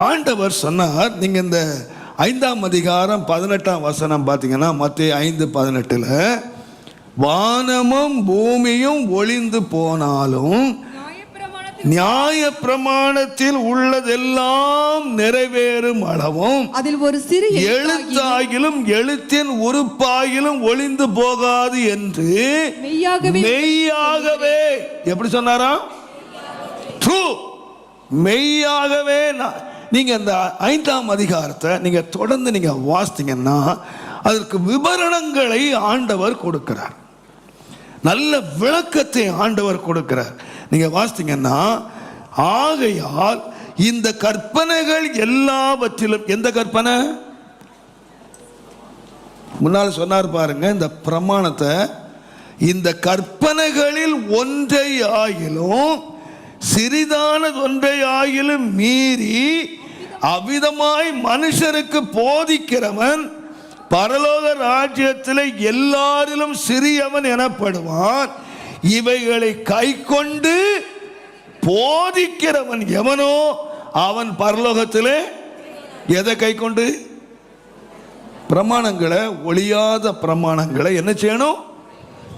ஆண்டவர் சொன்னார் நீங்க இந்த ஐந்தாம் அதிகாரம் பதினெட்டாம் வசனம் பார்த்தீங்கன்னா மத்திய ஐந்து பதினெட்டுல வானமும் பூமியும் ஒளிந்து போனாலும் நியாய பிரமாணத்தில் உள்ளதெல்லாம் நிறைவேறும் அளவும் அதில் ஒரு சிறு எழுத்தாகிலும் எழுத்தின் உறுப்பாகிலும் ஒளிந்து போகாது என்று மெய்யாகவே மெய்யாகவே எப்படி சொன்னாராம்? ட்ரூ மெய்யாகவே நான் நீங்கள் இந்த ஐந்தாம் அதிகாரத்தை நீங்கள் தொடர்ந்து நீங்கள் வாசித்தீங்கன்னா அதற்கு விவரணங்களை ஆண்டவர் கொடுக்கிறார். நல்ல விளக்கத்தை ஆண்டவர் கொடுக்கிறார். நீங்கள் வாசித்தீங்கன்னா ஆகையால் இந்த கற்பனைகள் எல்லாவற்றிலும் எந்த கற்பனை? முன்னால் சொன்னார் பாருங்க இந்த பிரமாணத்தை இந்த கற்பனைகளில் ஒன்றை ஆகிலும் சிறிதானது ஒன்றை ஆகிலும் மீறி அவ்விதமாய் மனுஷருக்கு போதிக்கிறவன் பரலோக ராஜ்யத்தில் எல்லாரிலும் சிறியவன் எனப்படுவான். இவைகளை கை கொண்டு போதிக்கிறவன் எவனோ அவன் பரலோகத்தில் எதை கை கொண்டு பிரமாணங்களை ஒளியாத பிரமாணங்களை என்ன செய்யணும்?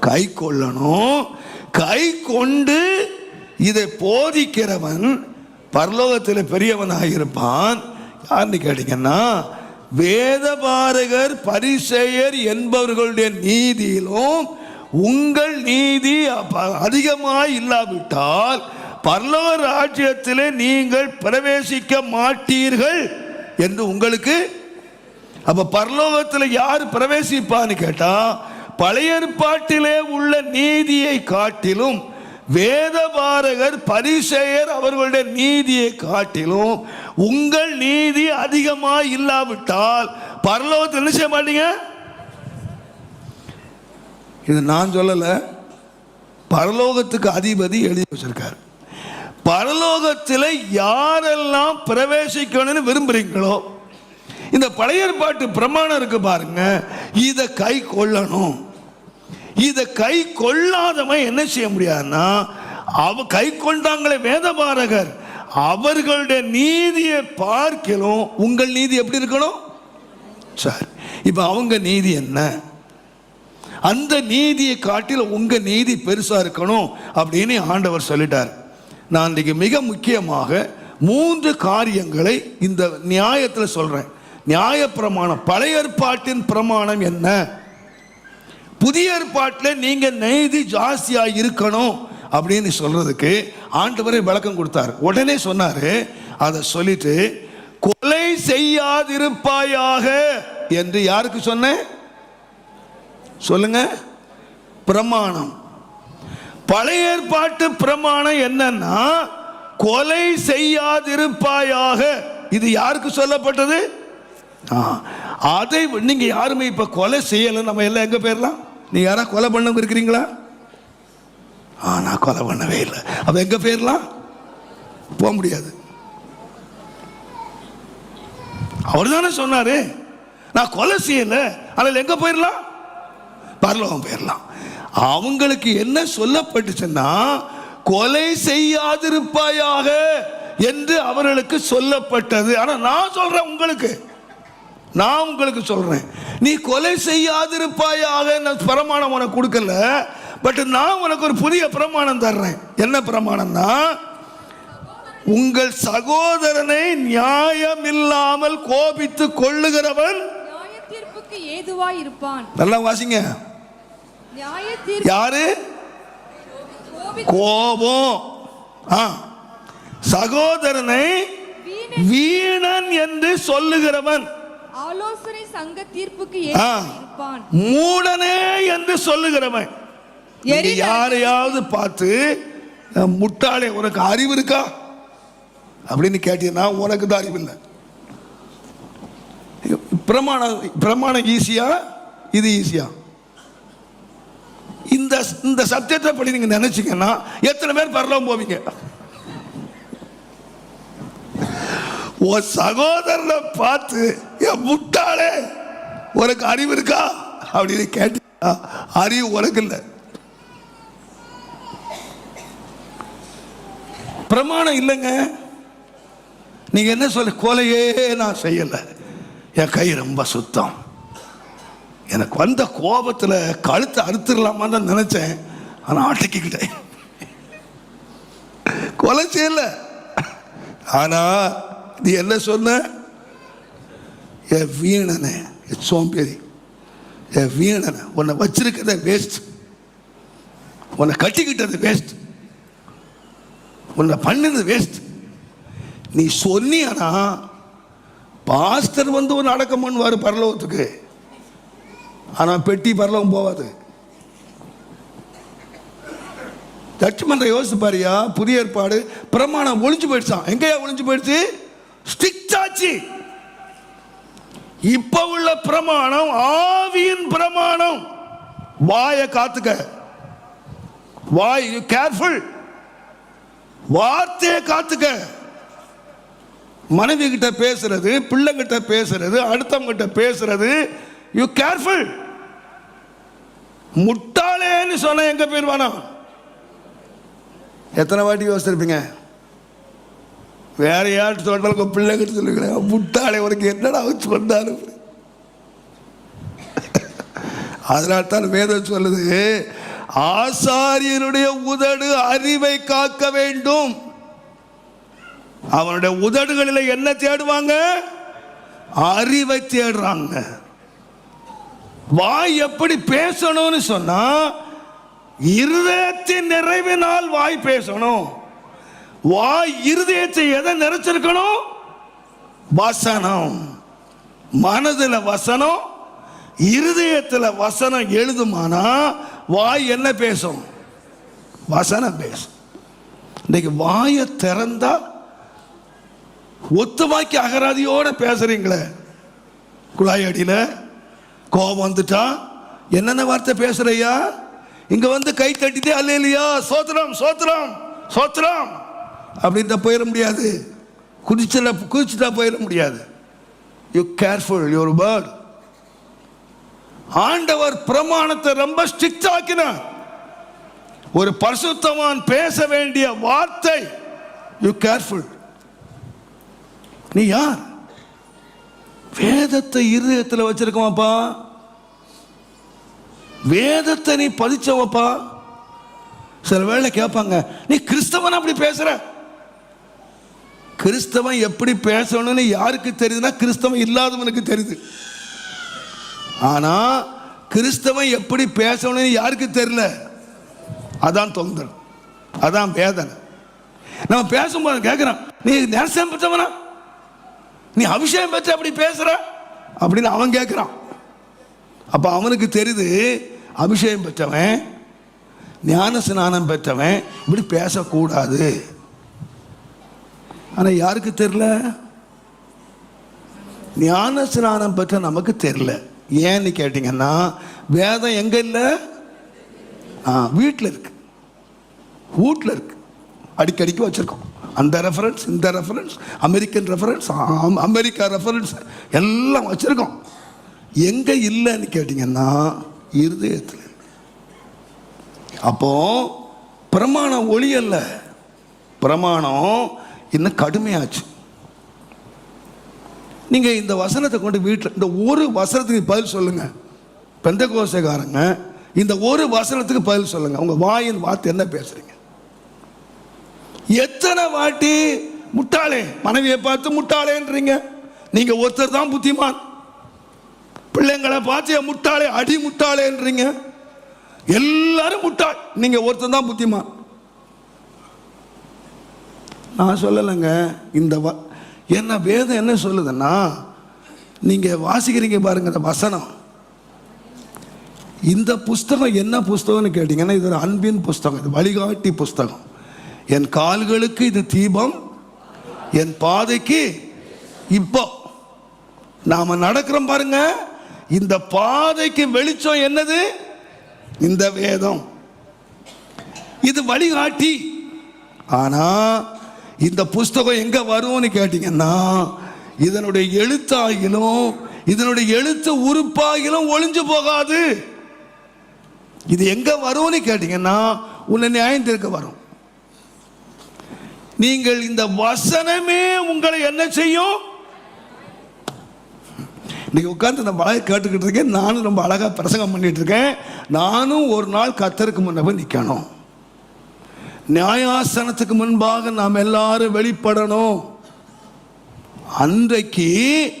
கை கொள்ளணும் கை கொண்டு இதை போதிக்கிறவன் பரலோகத்தில் பெரியவனாக இருப்பான். யாருன்னு கேட்டீங்கன்னா வேதபாரகர் பரிசெயர் என்பவர்களுடைய நீதியிலும் உங்கள் நீதி அதிகமாய் இல்லாவிட்டால் பரலோக ராஜ்யத்திலே நீங்கள் பிரவேசிக்க மாட்டீர்கள் என்று உங்களுக்கு அப்ப பரலோகத்தில் யார் பிரவேசிப்பான்னு கேட்டா பழைய ஏற்பாட்டிலே உள்ள நீதியை காட்டிலும் வேதபாரகர் பரிசெயர் அவர்களுடைய நீதியை காட்டிலும் உங்கள் நீதி அதிகமாக இல்லாவிட்டால் பரலோகத்தில் என்ன செய்ய மாட்டீங்க? இது நான் சொல்லலை. பரலோகத்துக்கு அதிபதி எழுதி வச்சிருக்காரு. பரலோகத்தில் யாரெல்லாம் பிரவேசிக்கணும்னு விரும்புகிறீங்களோ இந்த பழையற்பாட்டு பிரமாணம் இருக்கு பாருங்க. இதை கை கொள்ளணும். இதை கை கொள்ளாதவன் என்ன செய்ய முடியாதுன்னா அவ கை கொண்டாங்களே வேதபாரகர். அவர்களுடைய நீதியை பார்க்கலும் உங்கள் நீதி எப்படி இருக்கணும்? சரி இப்போ அவங்க நீதி என்ன? அந்த நீதியை காட்டில் உங்கள் நீதி பெருசாக இருக்கணும் அப்படின்னு ஆண்டவர் சொல்லிட்டார். நான் இன்றைக்கு மிக முக்கியமாக மூன்று காரியங்களை இந்த நியாயத்தில் சொல்கிறேன் நியாய பிரமாணம் பழைய ஏற்பாட்டின் பிரமாணம் என்ன? புதிய ஏற்பாட்டில் நீங்க நெய்தி ஜாஸ்தியாக இருக்கணும் அப்படின்னு சொல்றதுக்கு ஆண்டவரே விளக்கம் கொடுத்தார். உடனே சொன்னாரு அதை சொல்லிட்டு கொலை செய்யாதிருப்பாயாக என்று யாருக்கு சொன்னேன் சொல்லுங்க. பிரமாணம். பழைய ஏற்பாட்டு பிரமாணம் என்னன்னா கொலை செய்யாதிருப்பாயாக இது யாருக்கு சொல்லப்பட்டது? அதை நீங்க யாருமே இப்ப கொலை செய்யலை நம்ம எல்லாம் எங்க போயிடலாம்? நீ யாரா கொலை பண்ணவங்க இருக்கிறீங்களா? ஆ நான் கொலை பண்ணவே இல்லை. அப்போ எங்கே போயிடலாம் போக முடியாது. அவர் தானே சொன்னாரு. நான் கொலை செய்யல. அதில் எங்கே போயிடலாம் பரலோகம் போயிடலாம் அவங்களுக்கு என்ன சொல்லப்பட்டுச்சுன்னா கொலை செய்யாதிருப்பாயாக என்று அவர்களுக்கு சொல்லப்பட்டது. ஆனால் நான் சொல்கிறேன் உங்களுக்கு. நான் உங்களுக்கு சொல்கிறேன் நீ கொலை செய்யாதிருப்பாயாக நான் பிரமாணம் உனக்கு கொடுக்கல. பட் நான் உனக்கு ஒரு புதிய பிரமாணம் தர்றேன். என்ன பிரமாணம்னா உங்கள் சகோதரனை நியாயம் இல்லாமல் கோபித்து கொள்ளுகிறவன் ஏதுவாய் இருப்பான். நல்லா வாசிங்க. யாரு? கோபி- கோபம். ஆ. சகோதரனை வீணை வீணன் என்று சொல்லுகிறவன். ஆலோசனை சங்க தீர்ப்புக்கு இருப்பான். மூடனே என்று சொல்லுகிறவன். யாரையாவது பார்த்து "அஹ், முட்டாளே உனக்கு அறிவு இருக்கா? அப்படின்னு கேட்டீங்கன்னா உனக்கு தான் அறிவு இல்லை. பிரமாணம் பிரமாணம் ஈஸியா? இது ஈஸியா? இந்த இந்த சத்தியத்தை படி நீங்க நினைச்சீங்கன்னா எத்தனை பேர் பரலோகம் போவீங்க? உன் சகோதரனை பார்த்து என் முட்டாளே உனக்கு அறிவு இருக்கா? அப்படின்னு கேட்டு அறிவு உனக்கு இல்லை. பிரமாணம் இல்லைங்க. நீங்க என்ன சொல்ல கொலையே நான் செய்யலை. என் கை ரொம்ப சுத்தம். எனக்கு வந்த கோபத்தில் கழுத்தை அறுத்துடலாமா தான் நினைச்சேன். ஆனால் ஆட்டிக்கிட்டேன் கொலை செய்யல. ஆனா நீ என்ன சொன்ன? என் வீணனை என் சோம்பேறி. என் வீணனை உன்னை வச்சிருக்கிறத வேஸ்ட் உன்னை கட்டிக்கிட்டது வேஸ்ட் உன்னை பண்ணினது வேஸ்ட் நீ சொன்னியானா பாஸ்டர் வந்து ஒரு அடக்கம் பண்ணுவார் பரலோகத்துக்கு. ஆனால் பெட்டி பரலோகம் போகாது ஜட்ஜ்மெண்ட்டை யோசிச்சு பாரியா புதிய ஏற்பாடு பிரமாணம் ஒளிஞ்சு போயிடுச்சான் எங்கேயா ஒளிஞ்சு போயிடுச்சு? ஸ்டிக் ஆச்சு இப்ப உள்ள பிரமாணம் ஆவியின் பிரமாணம். வாயை காத்துக்க. வாய் கேர்ஃபுல் வார்த்தையை காத்துக்க. மனைவி கிட்ட பேசுறது பிள்ளைங்கிட்ட பேசுறது அடுத்தவங்கிட்ட பேசுறது யூ கேர்ஃபுல் முட்டாளேன்னு சொன்ன எங்க போயிருவானா? எத்தனை வாட்டி யோசிச்சிருப்பீங்க? வேற யார்கிட்ட சொன்னாலும் உங்க பிள்ளைகிட்ட சொல்லுங்களேன் முட்டாளே உனக்கு என்னடா சொன்னாலும் அதனால தான் வேதம் சொல்லுது ஆசாரியனுடைய உதடு அறிவை காக்க வேண்டும். அவனுடைய உதடுகளில் என்ன தேடுவாங்க? அறிவை தேடுறாங்க. வாய் எப்படி பேசணும்னு சொன்னா இருதயத்தின் நிறைவினால் வாய் பேசணும். வாய் இருதயத்தை எதை நிறைச்சிருக்கணும்? வசனம். மனதில் வசனம் இருதயத்தில் வசனம் எழுதுமானா வாய் என்ன பேசும்? வசனம் பேசும். இன்னைக்கு வாயை திறந்தா ஒத்துமாக்கி அகராதியோட பேசுறீங்களே. குழாய் அடியில் கோபம் வந்துட்டா என்னென்ன வார்த்தை பேசுறையா இங்க வந்து கை தட்டிட்டே அல்ல இல்லையா சோத்திரம் சோத்திரம் சோத்திரம். அப்படின்ட்டு போயிட முடியாது. குதிச்சல குதிச்சுட்டா போயிட முடியாது. யூ கேர்ஃபுல் யுவர் பேர்ட் ஆண்டவர் பிரமாணத்தை ரொம்ப ஸ்ட்ரிக்ட் ஆக்கினார். ஒரு பரிசுத்தவான் பேச வேண்டிய வார்த்தை யூ கேர்ஃபுல் நீ யார்? வேதத்தை இருதயத்தில் வச்சிருக்கவாப்பா வேதத்தை நீ பதிச்சவப்பா. சில வேளை கேட்பாங்க நீ கிறிஸ்தவன் அப்படி பேசுற? கிறிஸ்தவன் எப்படி பேசணும்னு யாருக்கு தெரியுதுன்னா கிறிஸ்தவன் இல்லாதவனுக்கு தெரியுது. ஆனால் கிறிஸ்தவன் எப்படி பேசணும்னு யாருக்கு தெரியல? அதான் தொந்தரவு. அதான் வேதனை. நம்ம பேசும்போது கேட்குறான் நீ நேசம் பெற்றவனா? நீ அபிஷேகம் பெற்ற அப்படி பேசுகிற அப்படின்னு அவன் கேட்குறான் அப்போ அவனுக்கு தெரியுது அபிஷேகம் பெற்றவன் ஞான ஸ்நானம் பெற்றவன் இப்படி பேசக்கூடாது. ஆனால் யாருக்கு தெரில ஞான ஸ்நானம் பெற்ற நமக்கு தெரியல. ஏன்னு கேட்டிங்கன்னா வேதம் எங்கே இல்லை? ஆ வீட்டில் இருக்கு. வீட்டில் இருக்கு. அடிக்கடிக்கு வச்சுருக்கோம். அந்த ரெஃபரன்ஸ் இந்த reference American reference America reference எல்லாம் வச்சுருக்கோம். எங்கே இல்லைன்னு கேட்டிங்கன்னா இருதயத்தில். அப்போ பிரமாணம் ஒளி அல்ல. பிரமாணம் இன்னும் கடுமையாச்சு. நீங்கள் இந்த வசனத்தை கொண்டு வீட்டில் இந்த ஒரு வசனத்துக்கு பதில் சொல்லுங்க. பெந்த கோசைக்காரங்க இந்த ஒரு வசனத்துக்கு பதில் சொல்லுங்க. உங்க வாயின் வார்த்தை என்ன பேசுறீங்க? எத்தனை வாட்டி முட்டாளே மனைவியை பார்த்து முட்டாளேன்றீங்க? நீங்க ஒருத்தர் தான் புத்திமான். பிள்ளைங்களை பார்த்து முட்டாளே அடி முட்டாளேன்றீங்க. எல்லாரும் முட்டாள். நீங்க ஒருத்தர் தான் புத்திமான். நான் சொல்லலைங்க. இந்த வ என்ன வேதம் என்ன சொல்லுதுன்னா நீங்கள் வாசிக்கிறீங்க பாருங்க இந்த வசனம். இந்த புஸ்தகம் என்ன புஸ்தகம்னு கேட்டிங்கன்னா இது ஒரு அன்பின் புஸ்தகம் இது வழிகாட்டி புஸ்தகம். என் கால்களுக்கு இது தீபம் என் பாதைக்கு இப்போ. நாம் நடக்கிறோம் பாருங்க இந்த பாதைக்கு வெளிச்சம் என்னது? இந்த வேதம். இது வழிகாட்டி. ஆனால் இந்த புஸ்தகம் எங்க வரும்னு கேட்டீங்கன்னா இதனுடைய எழுத்தாகிலும் இதனுடைய எழுத்து உறுப்பாகிலும் ஒளிஞ்சு போகாது. இது எங்க வரும்னு கேட்டீங்கன்னா உன்னை நியாயம் தீர்க்க வரும். நீங்கள் இந்த வசனமே உங்களை என்ன செய்யும்? இன்னைக்கு உட்காந்து நம்ம அழகாக கேட்டுக்கிட்டு இருக்கேன். நானும் ரொம்ப அழகாக பிரசங்கம் பண்ணிட்டு இருக்கேன். நானும் ஒரு நாள் கத்தருக்கு முன்னே போய் நிற்கணும் நியாயாசனத்துக்கு முன்பாக நாம் எல்லாரும் வெளிப்படணும். அன்றைக்கு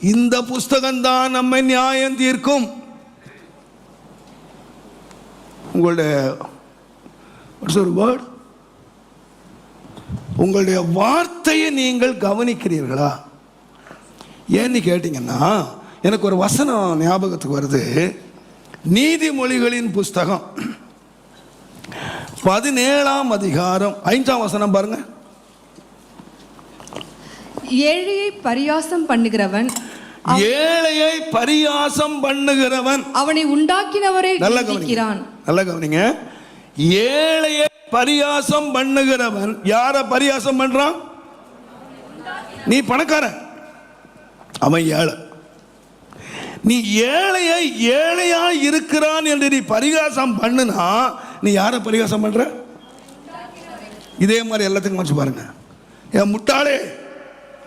இந்த புஸ்தகம்தான் நம்மை நியாயம் தீர்க்கும். உங்களுடைய what's உங்களுடைய வார்த்தையை நீங்கள் கவனிக்கிறீர்களா? ஏன்னு கேட்டிங்கன்னா எனக்கு ஒரு வசனம் ஞாபகத்துக்கு வருது. நீதிமொழிகளின் புஸ்தகம். பதினேழாம் அதிகாரம் ஐந்தாம் வசனம் பாருங்க. ஏழையை பரியாசம் பண்ணுகிறவன் ஏழையை பரியாசம் பண்ணுகிறவன். அவனை உண்டாக்கினவரை நல்ல கவனிங்க நல்ல கவனிங்க. ஏழையை பரியாசம் பண்ணுகிறவன் யார பரியாசம் பண்றான்? நீ பணக்காரன் அவன் ஏழை. நீ ஏழையை ஏழையா இருக்கிறான் என்று நீ பரிகாசம் பண்ணுனா நீ யாரை பரிகாசம் பண்ற? இதே மாதிரி எல்லாத்துக்கும் வச்சு பாருங்க. என் முட்டாளே!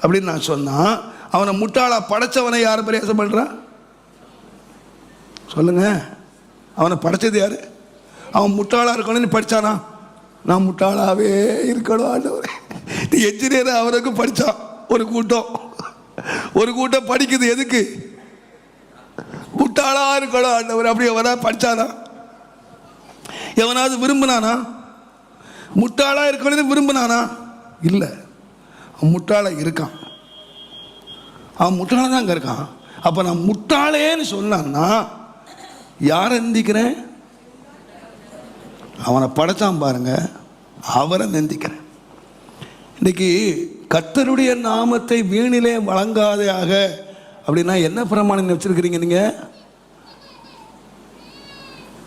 அப்படின்னு நான் சொன்னான் அவனை முட்டாளா படைச்சவனை யார் பரிகாசம் பண்றான் சொல்லுங்க. அவனை படைச்சது யாரு? அவன் முட்டாளா இருக்கணும்னு படிச்சானா? நான் முட்டாளாவே இருக்கணும் நீ என்ஜினியர் அவனுக்கு படிச்சான். ஒரு கூட்டம். ஒரு கூட்டம் படிக்குது எதுக்கு? முட்டாளா இருக்கணும் ஆண்டவர். அப்படி எவனா படிச்சானா? எவனாவது விரும்பினானா? முட்டாளாக இருக்கணும்னு விரும்பினானா? இல்லை. அவன் இருக்கான். அவன் முட்டாள தான் அங்கே இருக்கான். அப்போ நான் முட்டாளேன்னு சொன்னான்னா யாரை நிந்திக்கிறேன்? அவனை படைச்சான் பாருங்க அவரை நிந்திக்கிறேன். இன்றைக்கி கத்தருடைய நாமத்தை வீணிலே வழங்காதையாக அப்படின்னா என்ன பிரமாணம் வச்சுருக்கிறீங்க நீங்கள்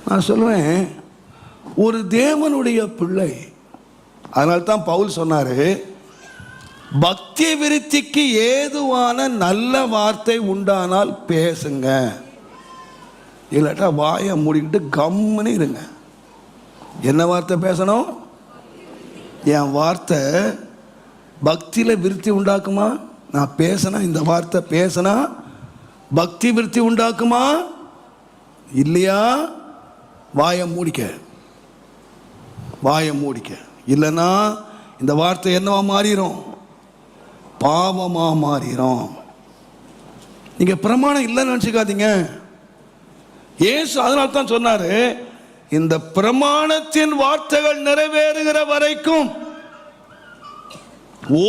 நான் சொல்லுவேன் ஒரு தேவனுடைய பிள்ளை. அதனால தான் பவுல் சொன்னார் பக்தி விருத்திக்கு ஏதுவான நல்ல வார்த்தை உண்டானால் பேசுங்க. இல்லாட்டா வாயை மூடிக்கிட்டு கம்முன்னு இருங்க. என்ன வார்த்தை பேசணும்? என் வார்த்தை பக்தியில் விருத்தி உண்டாக்குமா? நான் பேசினா இந்த வார்த்தை பேசினா பக்தி விருத்தி உண்டாக்குமா? இல்லையா? வாயை மூடிக்க. வாயை மூடிக்க. இல்லைன்னா இந்த வார்த்தை என்னவா மாறிடும் பாவமாக மாறிடும் நீங்கள் பிரமாணம் இல்லைன்னு நினச்சிக்காதீங்க. ஏசு அதனால தான் சொன்னார் இந்த பிரமாணத்தின் வார்த்தைகள் நிறைவேறுகிற வரைக்கும்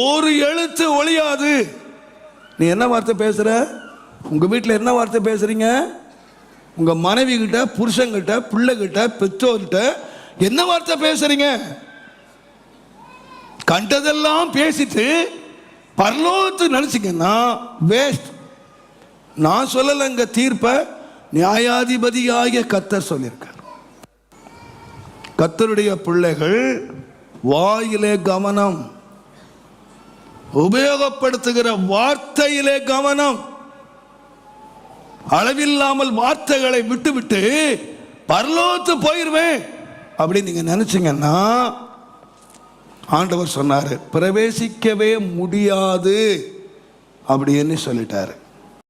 ஒரு எழுத்து ஒழியாது. நீ என்ன வார்த்தை பேசுகிற உங்கள் வீட்டில் என்ன வார்த்தை பேசுகிறீங்க உங்கள் மனைவி கிட்ட புருஷங்கிட்ட பிள்ளைகிட்ட பெற்றோர்கிட்ட என்ன வார்த்தை பேசுறீங்க? கண்டதெல்லாம் பேசிட்டு பரலோகத்து நினைச்சிங்கன்னா வேஸ்ட் நான் சொல்லலைங்க தீர்ப்பை நியாயாதிபதியாகிய கத்தர் சொல்லியிருக்கார். கத்தருடைய பிள்ளைகள் வாயிலே கவனம் உபயோகப்படுத்துகிற வார்த்தையிலே கவனம் அளவில்லாமல் வார்த்தைகளை விட்டுவிட்டு பர்லோத்து போயிருவேன். அப்படின்னு நீங்கள் நினச்சிங்கன்னா ஆண்டவர் சொன்னார் பிரவேசிக்கவே முடியாது அப்படின்னு சொல்லிட்டாரு.